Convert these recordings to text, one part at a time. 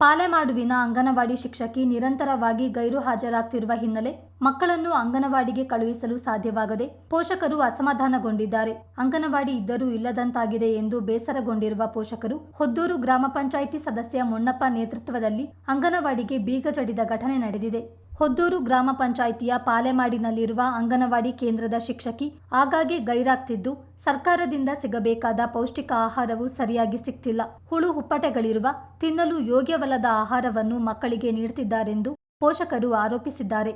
ಪಾಲೆಮಾಡುವಿನ ಅಂಗನವಾಡಿ ಶಿಕ್ಷಕಿ ನಿರಂತರವಾಗಿ ಗೈರು ಹಾಜರಾಗ್ತಿರುವ ಹಿನ್ನೆಲೆ ಮಕ್ಕಳನ್ನು ಅಂಗನವಾಡಿಗೆ ಕಳುಹಿಸಲು ಸಾಧ್ಯವಾಗದೆ ಪೋಷಕರು ಅಸಮಾಧಾನಗೊಂಡಿದ್ದಾರೆ. ಅಂಗನವಾಡಿ ಇದ್ದರೂ ಇಲ್ಲದಂತಾಗಿದೆ ಎಂದು ಬೇಸರಗೊಂಡಿರುವ ಪೋಷಕರು, ಹೊದ್ದೂರು ಗ್ರಾಮ ಪಂಚಾಯಿತಿ ಸದಸ್ಯ ಮೊಣ್ಣಪ್ಪ ನೇತೃತ್ವದಲ್ಲಿ ಅಂಗನವಾಡಿಗೆ ಬೀಗ ಜಡಿದ ಘಟನೆ ನಡೆದಿದೆ. ಹೊದ್ದೂರು ಗ್ರಾಮ ಪಂಚಾಯಿತಿಯ ಪಾಲೆಮಾಡಿನಲ್ಲಿರುವ ಅಂಗನವಾಡಿ ಕೇಂದ್ರದ ಶಿಕ್ಷಕಿ ಆಗಾಗ್ಗೆ ಗೈರಾಗ್ತಿದ್ದು, ಸರ್ಕಾರದಿಂದ ಸಿಗಬೇಕಾದ ಪೌಷ್ಟಿಕ ಆಹಾರವು ಸರಿಯಾಗಿ ಸಿಗ್ತಿಲ್ಲ. ಹುಳು ಹುಪ್ಪಟೆಗಳಿರುವ ತಿನ್ನಲು ಯೋಗ್ಯವಲ್ಲದ ಆಹಾರವನ್ನು ಮಕ್ಕಳಿಗೆ ನೀಡುತ್ತಿದ್ದಾರೆಂದು ಪೋಷಕರು ಆರೋಪಿಸಿದ್ದಾರೆ.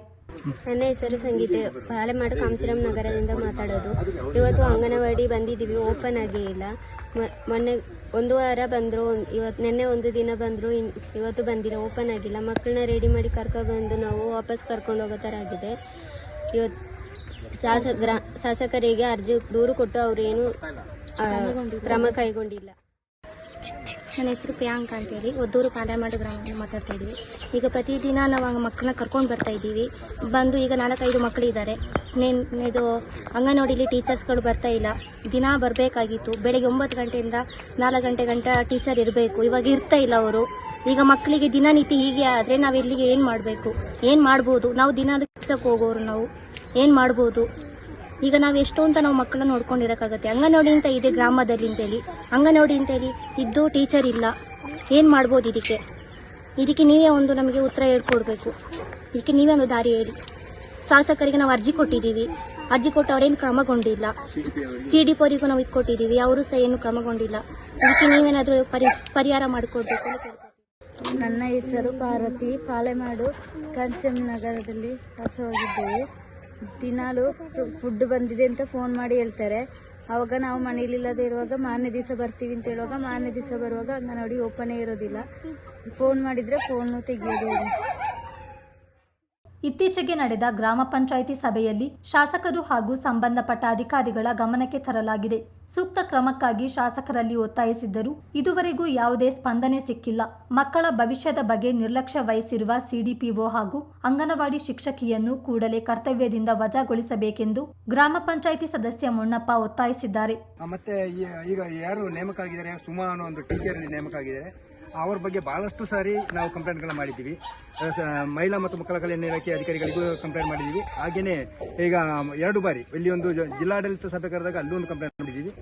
ನನ್ನ ಹೆಸರು ಸಂಗೀತೆ. ಪಾಲೆಮಾಡು ಕಾಮಸಿರಾಮ್ ನಗರದಿಂದ ಮಾತಾಡೋದು. ಇವತ್ತು ಅಂಗನವಾಡಿ ಬಂದಿದ್ದೀವಿ. ಓಪನ್ ಆಗೇ ಇಲ್ಲ. ಮೊನ್ನೆ ಒಂದು ವಾರ ಬಂದರು. ಇವತ್ತು ನಿನ್ನೆ ಒಂದು ದಿನ ಬಂದರು. ಇವತ್ತು ಬಂದಿಲ್ಲ. ಓಪನ್ ಆಗಿಲ್ಲ. ಮಕ್ಕಳನ್ನ ರೆಡಿ ಮಾಡಿ ಕರ್ಕೊಬಂದು ನಾವು ವಾಪಸ್ ಕರ್ಕೊಂಡು ಹೋಗೋ ಥರ ಆಗಿದೆ. ಇವತ್ತು ಶಾಸಕ ಶಾಸಕರಿಗೆ ಅರ್ಜಿ ದೂರು ಕೊಟ್ಟು ಅವರೇನು ಕ್ರಮ ಕೈಗೊಂಡಿಲ್ಲ. ನನ್ನ ಹೆಸರು ಪ್ರಿಯಾಂಕ ಅಂತೇಳಿ ಒದ್ದೂರು ಪಾಲೆಮಾಡು ಗ್ರಾಮದಿಂದ ಮಾತಾಡ್ತಾ ಇದ್ದೀವಿ ಈಗ ಪ್ರತಿದಿನ ನಾವು ಮಕ್ಕಳನ್ನ ಕರ್ಕೊಂಡು ಬರ್ತಾ ಇದ್ದೀವಿ. ಬಂದು ಈಗ ನಾಲ್ಕೈದು ಮಕ್ಕಳು ಇದ್ದಾರೆ ನೇನ್, ಇದು ಅಂಗನವಾಡಿಲಿ ಟೀಚರ್ಸ್ಗಳು ಬರ್ತಾ ಇಲ್ಲ. ದಿನ ಬರಬೇಕಾಗಿತ್ತು. ಬೆಳಗ್ಗೆ ಒಂಬತ್ತು ಗಂಟೆಯಿಂದ ನಾಲ್ಕು ಗಂಟೆ ಗಂಟ ಟೀಚರ್ ಇರಬೇಕು. ಇವಾಗ ಇರ್ತಾ ಇಲ್ಲ ಅವರು. ಈಗ ಮಕ್ಕಳಿಗೆ ದಿನನಿತ್ಯ ಹೀಗೆ ಆದರೆ ನಾವು ಇಲ್ಲಿಗೆ ಏನು ಮಾಡಬೇಕು? ಏನು ಮಾಡ್ಬೋದು? ನಾವು ದಿನ ಕೆಲಸಕ್ಕೆ ಹೋಗೋರು ನಾವು. ಏನು ಮಾಡ್ಬೋದು? ಈಗ ನಾವು ಎಷ್ಟು ಅಂತ ನಾವು ಮಕ್ಕಳನ್ನ ನೋಡ್ಕೊಂಡಿರೋಕ್ಕಾಗತ್ತೆ. ಅಂಗನವಾಡಿ ಅಂತ ಇದೆ ಗ್ರಾಮದಲ್ಲಿ ಅಂತೇಳಿ ಅಂಗನವಾಡಿ ಅಂತೇಳಿ ಇದ್ದು ಟೀಚರ್ ಇಲ್ಲ. ಏನು ಮಾಡ್ಬೋದು ಇದಕ್ಕೆ? ಇದಕ್ಕೆ ನೀವೇ ಒಂದು ನಮಗೆ ಉತ್ತರ ಹೇಳ್ಕೊಡ್ಬೇಕು. ಇದಕ್ಕೆ ನೀವೇ ಒಂದು ದಾರಿ ಹೇಳಿ. ಶಾಸಕರಿಗೆ ನಾವು ಅರ್ಜಿ ಕೊಟ್ಟಿದ್ದೀವಿ. ಅರ್ಜಿ ಕೊಟ್ಟು ಅವರೇನು ಕ್ರಮಗೊಂಡಿಲ್ಲ. ಸಿ ಡಿ ಪೋರಿಗೂ ನಾವು ಇದು ಕೊಟ್ಟಿದ್ದೀವಿ ಅವರು ಸಹ ಏನು ಕ್ರಮಗೊಂಡಿಲ್ಲ. ಇದಕ್ಕೆ ನೀವೇನಾದರೂ ಪರಿ, ಪರಿಹಾರ ಮಾಡಿಕೊಡ್ಬೇಕು ನನ್ನ ಹೆಸರು ಪಾರ್ವತಿ. ಪಾಲೆಮಾಡು ಕನ್ಸಮ್ ನಗರದಲ್ಲಿ ವಾಸವಾಗಿದ್ದೇವೆ. ದಿನಾಲು ಫುಡ್ ಬಂದಿದೆ ಅಂತ ಫೋನ್ ಮಾಡಿ ಹೇಳ್ತಾರೆ ಆವಾಗ ನಾವು ಮನೇಲಿಲ್ಲದೆ ಇರುವಾಗ ಮಾರನೇ ದಿವಸ ಬರ್ತೀವಿ ಅಂತ ಹೇಳುವಾಗ ಮಾರನೇ ದಿವಸ ಬರುವಾಗ ಅಂಗನವಾಡಿ ಓಪನೇ ಇರೋದಿಲ್ಲ ಫೋನ್ ಮಾಡಿದರೆ ಫೋನು ತೆಗಿಯೋದು. ಇತ್ತೀಚೆಗೆ ನಡೆದ ಗ್ರಾಮ ಪಂಚಾಯಿತಿ ಸಭೆಯಲ್ಲಿ ಶಾಸಕರು ಹಾಗೂ ಸಂಬಂಧಪಟ್ಟ ಅಧಿಕಾರಿಗಳ ಗಮನಕ್ಕೆ ತರಲಾಗಿದೆ. ಸೂಕ್ತ ಕ್ರಮಕ್ಕಾಗಿ ಶಾಸಕರಲ್ಲಿ ಒತ್ತಾಯಿಸಿದ್ದರೂ ಇದುವರೆಗೂ ಯಾವುದೇ ಸ್ಪಂದನೆ ಸಿಕ್ಕಿಲ್ಲ. ಮಕ್ಕಳ ಭವಿಷ್ಯದ ಬಗ್ಗೆ ನಿರ್ಲಕ್ಷ್ಯ ವಹಿಸಿರುವ ಸಿಡಿಪಿಒ ಹಾಗೂ ಅಂಗನವಾಡಿ ಶಿಕ್ಷಕಿಯನ್ನು ಕೂಡಲೇ ಕರ್ತವ್ಯದಿಂದ ವಜಾಗೊಳಿಸಬೇಕೆಂದು ಗ್ರಾಮ ಪಂಚಾಯಿತಿ ಸದಸ್ಯ ಮುನ್ನಪ್ಪ ಒತ್ತಾಯಿಸಿದ್ದಾರೆ. ಮತ್ತೆ ಈಗ ಯಾರು ನೇಮಕ ಆಗಿದ್ದಾರೆ ಸುಮಾ ಅನ್ನೋ ಒಂದು ಟೀಚರ್ ನೇಮಕ ಆಗಿದ್ದಾರೆ ಅವ್ರ ಬಗ್ಗೆ ಬಹಳಷ್ಟು ಸಾರಿ ನಾವು ಕಂಪ್ಲೇಂಟ್ಗಳನ್ನ ಮಾಡಿದ್ದೀವಿ. ಮಹಿಳಾ ಮತ್ತು ಮಕ್ಕಳ ಕಲ್ಯಾಣ ಇಲಾಖೆ ಅಧಿಕಾರಿಗಳಿಗೂ ಕಂಪ್ಲೇಂಟ್ ಮಾಡಿದ್ದೀವಿ. ಹಾಗೆಯೇ ಈಗ ಎರಡು ಬಾರಿ, ಇಲ್ಲಿ ಒಂದು ಜಿಲ್ಲಾಡಳಿತ ಸಭೆ ಕರೆದಾಗ ಅಲ್ಲೂ ಒಂದು ಕಂಪ್ಲೇಂಟ್ ಮಾಡಿದ್ದೀವಿ.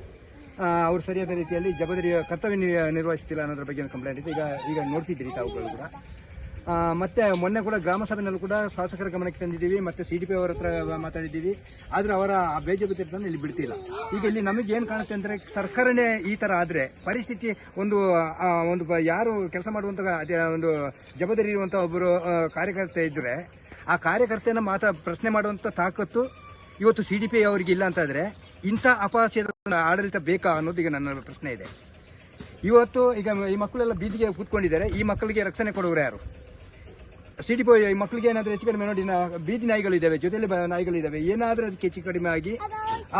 ಅವರು ಸರಿಯಾದ ರೀತಿಯಲ್ಲಿ ಜವಾಬ್ದಾರಿ ಕರ್ತವ್ಯ ನಿರ್- ನಿರ್ವಹಿಸ್ತಿಲ್ಲ ಅನ್ನೋದ್ರ ಬಗ್ಗೆ ಒಂದು ಕಂಪ್ಲೇಂಟ್ ಇದೆ. ಈಗ ಈಗ ನೋಡ್ತಿದ್ದೀರಿ ತಾವುಗಳು ಕೂಡ. ಮತ್ತೆ ಮೊನ್ನೆ ಕೂಡ ಗ್ರಾಮ ಸಭೆನಲ್ಲೂ ಕೂಡ ಶಾಸಕರ ಗಮನಕ್ಕೆ ತಂದಿದ್ದೀವಿ, ಮತ್ತೆ ಸಿ ಡಿ ಪಿ ಅವರ ಹತ್ರ ಮಾತಾಡಿದ್ದೀವಿ. ಆದ್ರೆ ಅವರ ಆ ಬೇಜಾಬ್ದಾರಿತನ ಇಲ್ಲಿ ಬಿಡ್ತಿಲ್ಲ. ಈಗ ಇಲ್ಲಿ ನಮಗೆ ಏನು ಕಾಣುತ್ತೆ ಅಂದ್ರೆ ಸರ್ಕಾರನೇ ಈ ತರ ಆದ್ರೆ ಪರಿಸ್ಥಿತಿ ಒಂದು ಒಂದು ಯಾರು ಕೆಲಸ ಮಾಡುವಂತ ಅದೇ ಒಂದು ಜವಾಬ್ದಾರಿ ಇರುವಂತ ಒಬ್ಬರು ಕಾರ್ಯಕರ್ತ ಇದ್ರೆ ಆ ಕಾರ್ಯಕರ್ತೆಯನ್ನ ಮಾತಾ ಪ್ರಶ್ನೆ ಮಾಡುವಂತ ತಾಕತ್ತು ಇವತ್ತು ಸಿ ಡಿ ಪಿ ಅವರಿಗೆ ಇಲ್ಲ ಅಂತಾದರೆ ಇಂಥ ಅಪಹಾಸ್ಯದ ಆಡಳಿತ ಬೇಕಾ ಅನ್ನೋದು ಈಗ ನನ್ನ ಪ್ರಶ್ನೆ ಇದೆ. ಇವತ್ತು ಈಗ ಈ ಮಕ್ಕಳೆಲ್ಲ ಬೀದಿಗೆ ಕೂತ್ಕೊಂಡಿದ್ದಾರೆ. ಈ ಮಕ್ಕಳಿಗೆ ರಕ್ಷಣೆ ಕೊಡೋರು ಯಾರು? ಸಿಟಿ ಬಾಯ್ ಈ ಮಕ್ಕಳಿಗೆ ಏನಾದ್ರೂ ಹೆಚ್ಚು ಕಡಿಮೆ ನೋಡಿ ಬೀದಿ ನಾಯಿಗಳಿದ್ದಾವೆ ಜೊತೆಲಿ ನಾಯಿಗಳಿದ್ದಾವೆ ಏನಾದ್ರೂ ಅದಕ್ಕೆ ಹೆಚ್ಚು ಕಡಿಮೆ ಆಗಿ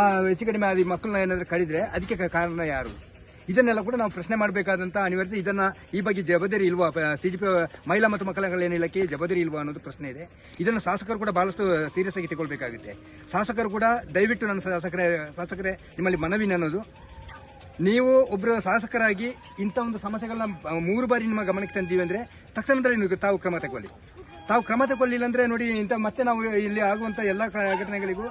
ಆ ಹೆಚ್ಚು ಕಡಿಮೆ ಆಗಿ ಮಕ್ಕಳನ್ನ ಏನಾದರೂ ಕಡಿದ್ರೆ ಅದಕ್ಕೆ ಕಾರಣ ಯಾರು? ಇದನ್ನೆಲ್ಲ ಕೂಡ ನಾವು ಪ್ರಶ್ನೆ ಮಾಡಬೇಕಾದಂತ ಅನಿವಾರ್ಯತೆ. ಇದನ್ನ ಈ ಬಗ್ಗೆ ಜವಾಬ್ದಾರಿ ಇಲ್ವಾ? ಪಿ ಮಹಿಳಾ ಮತ್ತು ಮಕ್ಕಳ ಕಲ್ಯಾಣ ಇಲಾಖೆ ಜವಾಬ್ದಾರಿ ಇಲ್ವಾ ಅನ್ನೋದು ಪ್ರಶ್ನೆ ಇದೆ. ಇದನ್ನು ಶಾಸಕರು ಕೂಡ ಬಹಳಷ್ಟು ಸೀರಿಯಸ್ ಆಗಿ ತಗೊಳ್ಬೇಕಾಗುತ್ತೆ ಶಾಸಕರು ಕೂಡ ದಯವಿಟ್ಟು ನನ್ನ ಶಾಸಕರೇ ಶಾಸಕರೇ ನಿಮ್ಮಲ್ಲಿ ಮನವಿ ಅನ್ನೋದು ನೀವು ಒಬ್ಬರು ಶಾಸಕರಾಗಿ ಇಂಥ ಒಂದು ಸಮಸ್ಯೆಗಳನ್ನ ಮೂರು ಬಾರಿ ನಿಮ್ಮ ಗಮನಕ್ಕೆ ತಂದೀವಿ ಅಂದ್ರೆ ತಕ್ಷಣದಲ್ಲಿ ನೀವು ತಾವು ಕ್ರಮ ತಗೊಳ್ಳಿ. ತಾವು ಕ್ರಮ ತಗೊಳ್ಳಿಲ್ಲ ಅಂದ್ರೆ ನೋಡಿ, ಇಂಥ ಮತ್ತೆ ನಾವು ಇಲ್ಲಿ ಆಗುವಂತ ಎಲ್ಲ ಘಟನೆಗಳಿಗೂ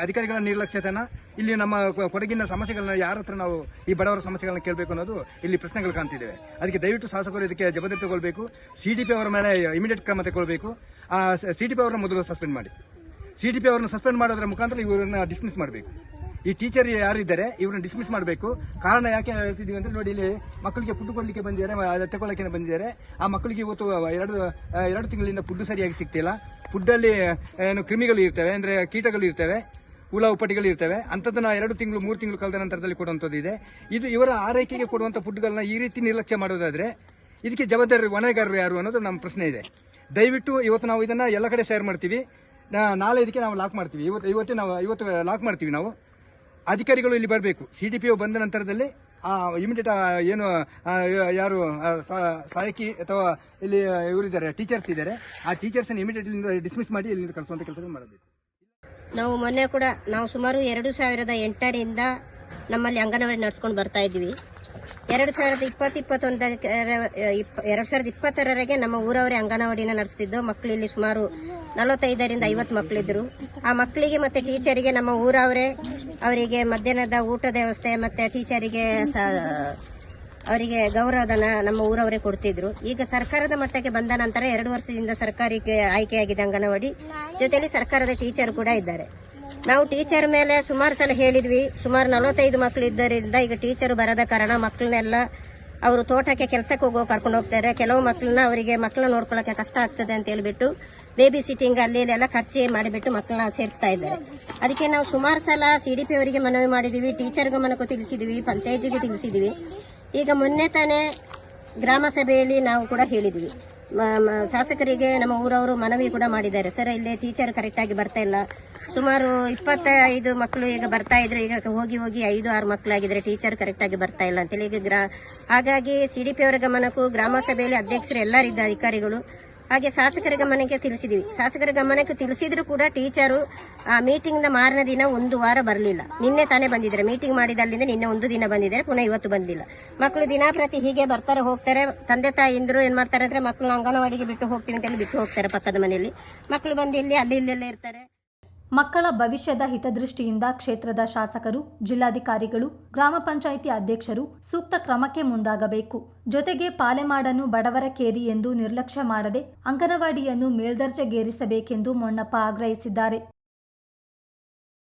ಅಧಿಕಾರಿಗಳ ನಿರ್ಲಕ್ಷ್ಯತನ, ಇಲ್ಲಿ ನಮ್ಮ ಕೊಡಗಿನ ಸಮಸ್ಯೆಗಳನ್ನ ಯಾರ ಹತ್ರ ನಾವು ಈ ಬಡವರ ಸಮಸ್ಯೆಗಳನ್ನ ಕೇಳಬೇಕು ಅನ್ನೋದು ಇಲ್ಲಿ ಪ್ರಶ್ನೆಗಳು ಕಾಣ್ತಿದ್ದೇವೆ. ಅದಕ್ಕೆ ದಯವಿಟ್ಟು ಶಾಸಕರು ಇದಕ್ಕೆ ಜವಾಬ್ದಾರಿ ತಗೊಳ್ಬೇಕು. ಸಿ ಡಿ ಪಿ ಅವರ ಮೇಲೆ ಇಮಿಡಿಯೇಟ್ ಕ್ರಮ ತಗೊಳ್ಬೇಕು. ಆ, ಸಿ ಡಿ ಪಿ ಅವರನ್ನ ಮೊದಲು ಸಸ್ಪೆಂಡ್ ಮಾಡಿ. ಸಿ ಡಿ ಪಿ ಅವರನ್ನು ಸಸ್ಪೆಂಡ್ ಮಾಡೋದ್ರ ಮುಖಾಂತರ ಇವರನ್ನ ಡಿಸ್ಮಿಸ್ ಮಾಡಬೇಕು. ಈ ಟೀಚರ್ ಯಾರಿದ್ದಾರೆ, ಇವ್ರನ್ನ ಡಿಸ್ಮಿಸ್ ಮಾಡಬೇಕು. ಕಾರಣ ಯಾಕೆ ಹೇಳ್ತಿದ್ದೀವಿ ಅಂದ್ರೆ ನೋಡಿ ಇಲ್ಲಿ ಮಕ್ಕಳಿಗೆ ಫುಡ್ ಕೊಡ್ಲಿಕ್ಕೆ ಬಂದಿದ್ದಾರೆ ತಗೊಳ್ಳಕ್ಕೆ ಬಂದಿದ್ದಾರೆ. ಆ ಮಕ್ಕಳಿಗೆ ಇವತ್ತು ಎರಡು ಎರಡು ತಿಂಗಳಿಂದ ಫುಡ್ ಸರಿಯಾಗಿ ಸಿಗ್ತಿಲ್ಲ. ಫುಡ್ಡಲ್ಲಿ ಏನು ಕ್ರಿಮಿಗಳು ಇರ್ತವೆ, ಅಂದ್ರೆ ಕೀಟಗಳು ಇರ್ತವೆ, ಹುಳ ಉಪಟಿಗಳು ಇರ್ತವೆ. ಅಂಥದ್ದನ್ನ ಎರಡು ತಿಂಗಳು, ಮೂರು ತಿಂಗಳು ಕಳೆದ ನಂತರದಲ್ಲಿ ಕೊಡುವಂಥದ್ದು ಇದೆ. ಇದು ಇವರ ಆರೈಕೆಗೆ ಕೊಡುವಂಥ ಫುಡ್ಗಳನ್ನ ಈ ರೀತಿ ನಿರ್ಲಕ್ಷ್ಯ ಮಾಡೋದಾದರೆ ಇದಕ್ಕೆ ಜವಾಬ್ದಾರಿ ಹೊಣೆಗಾರರು ಯಾರು ಅನ್ನೋದು ನಮ್ಮ ಪ್ರಶ್ನೆ ಇದೆ. ದಯವಿಟ್ಟು ಇವತ್ತು ನಾವು ಇದನ್ನ ಎಲ್ಲ ಕಡೆ ಶೇರ್ ಮಾಡ್ತೀವಿ. ನಾಳೆ ಇದಕ್ಕೆ ನಾವು ಲಾಕ್ ಮಾಡ್ತೀವಿ. ಇವತ್ತು, ಇವತ್ತೇ ನಾವು, ಇವತ್ತು ಲಾಕ್ ಮಾಡ್ತೀವಿ ನಾವು. ಅಧಿಕಾರಿಗಳು ಇಲ್ಲಿ ಬರಬೇಕು. ಸಿ ಡಿ ಪಿ ಬಂದ ನಂತರದಲ್ಲಿ ಆ ಇಮಿಡಿಯೇಟ್ ಏನು ಯಾರು ಸಹಾಯಕಿ ಅಥವಾ ಇಲ್ಲಿ ಇವರಿದ್ದಾರೆ ಟೀಚರ್ಸ್ ಇದ್ದಾರೆ ಆ ಟೀಚರ್ಸ್ ಇಮಿಡಿಯೇಟ್ ಡಿಸ್ಮಿಸ್ ಮಾಡಿ ಇಲ್ಲಿ ಕಲಿಸುವಂತ ಕೆಲಸ ಮಾಡಬೇಕು. ನಾವು ಮೊನ್ನೆ ಕೂಡ, ನಾವು ಸುಮಾರು ಎರಡು ಸಾವಿರದ ಎಂಟರಿಂದ ನಮ್ಮಲ್ಲಿ ಅಂಗನವಾಡಿ ನಡೆಸ್ಕೊಂಡು ಬರ್ತಾ ಇದ್ವಿ ಎರಡು ಸಾವಿರದ ಇಪ್ಪತ್ತು ಇಪ್ಪತ್ತೊಂದ ಎರಡು ಸಾವಿರದ ಇಪ್ಪತ್ತರವರೆಗೆ ನಮ್ಮ ಊರವರೇ ಅಂಗನವಾಡಿನ ನಡೆಸ್ತಿದ್ದೋ. ಮಕ್ಕಳು ಇಲ್ಲಿ ಸುಮಾರು ನಲವತ್ತೈದರಿಂದ ಐವತ್ತು ಮಕ್ಕಳಿದ್ರು ಆ ಮಕ್ಕಳಿಗೆ ಮತ್ತೆ ಟೀಚರಿಗೆ ನಮ್ಮ ಊರವರೇ, ಅವರಿಗೆ ಮಧ್ಯಾಹ್ನದ ಊಟದ ವ್ಯವಸ್ಥೆ ಮತ್ತೆ ಟೀಚರಿಗೆ ಸ- ಅವರಿಗೆ ಗೌರವಧನ ನಮ್ಮ ಊರವರೇ ಕೊಡ್ತಿದ್ರು. ಈಗ ಸರ್ಕಾರದ ಮಟ್ಟಕ್ಕೆ ಬಂದ ನಂತರ ಎರಡು ವರ್ಷದಿಂದ ಸರ್ಕಾರಕ್ಕೆ ಆಯ್ಕೆಯಾಗಿದೆ ಅಂಗನವಾಡಿ. ಜೊತೆಯಲ್ಲಿ ಸರ್ಕಾರದ ಟೀಚರ್ ಕೂಡ ಇದ್ದಾರೆ. ನಾವು ಟೀಚರ್ ಮೇಲೆ ಸುಮಾರು ಸಲ ಹೇಳಿದ್ವಿ. ಸುಮಾರು ನಲವತ್ತೈದು ಮಕ್ಕಳು ಇದ್ದರಿಂದ ಈಗ ಟೀಚರ್ ಬರದ ಕಾರಣ ಮಕ್ಕಳನ್ನೆಲ್ಲ ಅವರು ತೋಟಕ್ಕೆ ಕೆಲಸಕ್ಕೆ ಹೋಗೋ ಕರ್ಕೊಂಡು ಹೋಗ್ತಾರೆ. ಕೆಲವು ಮಕ್ಕಳನ್ನ ಅವರಿಗೆ ಮಕ್ಕಳನ್ನ ನೋಡ್ಕೊಳ್ಳೋಕೆ ಕಷ್ಟ ಆಗ್ತದೆ ಅಂತ ಹೇಳ್ಬಿಟ್ಟು ಬೇಬಿ ಸಿಟ್ಟಿಂಗ್ ಅಲ್ಲಿ ಎಲ್ಲ ಖರ್ಚು ಮಾಡಿಬಿಟ್ಟು ಮಕ್ಕಳನ್ನ ಸೇರಿಸ್ತಾ ಇದ್ದಾರೆ. ಅದಕ್ಕೆ ನಾವು ಸುಮಾರು ಸಲ ಸಿ ಡಿ ಪಿ ಅವರಿಗೆ ಮನವಿ ಮಾಡಿದೀವಿ ಟೀಚರ್ ಗಮನಕ್ಕೂ ತಿಳಿಸಿದ್ದೀವಿ ಪಂಚಾಯತಿಗೂ ತಿಳಿಸಿದ್ದೀವಿ ಈಗ ಮೊನ್ನೆ ತಾನೇ ಗ್ರಾಮ ಸಭೆಯಲ್ಲಿ ನಾವು ಕೂಡ ಮ- ಶಾಸಕರಿಗೆ ನಮ್ಮ ಊರವರು ಮನವಿ ಕೂಡ ಮಾಡಿದ್ದಾರೆ. ಸರ್, ಇಲ್ಲಿ ಟೀಚರ್ ಕರೆಕ್ಟಾಗಿ ಬರ್ತಾ ಇಲ್ಲ. ಸುಮಾರು ಇಪ್ಪತ್ತೈದು ಮಕ್ಕಳು ಈಗ ಬರ್ತಾ ಇದ್ರು ಈಗ ಹೋಗಿ ಹೋಗಿ ಐದು, ಆರು ಮಕ್ಕಳಾಗಿದ್ರೆ ಟೀಚರ್ ಕರೆಕ್ಟಾಗಿ ಬರ್ತಾ ಇಲ್ಲ ಅಂತೇಳಿ ಈಗ ಗ್ರಾ ಹಾಗಾಗಿ ಸಿ ಅವರ ಗಮನಕ್ಕೂ ಗ್ರಾಮ ಸಭೆಯಲ್ಲಿ ಅಧ್ಯಕ್ಷರು ಎಲ್ಲರಿದ್ದ ಅಧಿಕಾರಿಗಳು. ಹಾಗೆ ಶಾಸಕರ ಗಮನಕ್ಕೆ ತಿಳಿಸಿದೀವಿ. ಶಾಸಕರ ಗಮನಕ್ಕೆ ತಿಳಿಸಿದ್ರು ಕೂಡ ಟೀಚರು, ಆ ಮೀಟಿಂಗ್ನ ಮಾರನೇ ದಿನ ಒಂದು ವಾರ ಬರಲಿಲ್ಲ. ನಿನ್ನೆ ತಾನೇ ಬಂದಿದ್ದಾರೆ. ಮೀಟಿಂಗ್ ಮಾಡಿದ ಅಲ್ಲಿಂದ ನಿನ್ನೆ ಒಂದು ದಿನ ಬಂದಿದ್ದಾರೆ. ಪುನಃ ಇವತ್ತು ಬಂದಿಲ್ಲ. ಮಕ್ಕಳು ದಿನಾಪ್ರತಿ ಹೀಗೆ ಬರ್ತಾರೆ, ಹೋಗ್ತಾರೆ. ತಂದೆ ತಾಯಿಂದ್ರು ಏನ್ ಮಾಡ್ತಾರೆ ಅಂದ್ರೆ ಮಕ್ಕಳು ಅಂಗನವಾಡಿಗೆ ಬಿಟ್ಟು ಹೋಗ್ತೀವಿ ಅಂತ ಹೇಳಿ ಬಿಟ್ಟು ಹೋಗ್ತಾರೆ ಪಕ್ಕದ ಮನೆಯಲ್ಲಿ. ಮಕ್ಕಳು ಬಂದು ಇಲ್ಲಿ, ಅಲ್ಲಿ ಇಲ್ಲೆಲ್ಲ ಇರ್ತಾರೆ. ಮಕ್ಕಳ ಭವಿಷ್ಯದ ಹಿತದೃಷ್ಟಿಯಿಂದ ಕ್ಷೇತ್ರದ ಶಾಸಕರು, ಜಿಲ್ಲಾಧಿಕಾರಿಗಳು, ಗ್ರಾಮ ಪಂಚಾಯಿತಿ ಅಧ್ಯಕ್ಷರು ಸೂಕ್ತ ಕ್ರಮಕ್ಕೆ ಮುಂದಾಗಬೇಕು. ಜೊತೆಗೆ ಪಾಲೆಮಾಡನ್ನು ಬಡವರ ಕೇರಿ ಎಂದು ನಿರ್ಲಕ್ಷ್ಯ ಮಾಡದೆ ಅಂಗನವಾಡಿಯನ್ನು ಮೇಲ್ದರ್ಜೆಗೇರಿಸಬೇಕೆಂದು ಮೊಣ್ಣಪ್ಪ ಆಗ್ರಹಿಸಿದ್ದಾರೆ.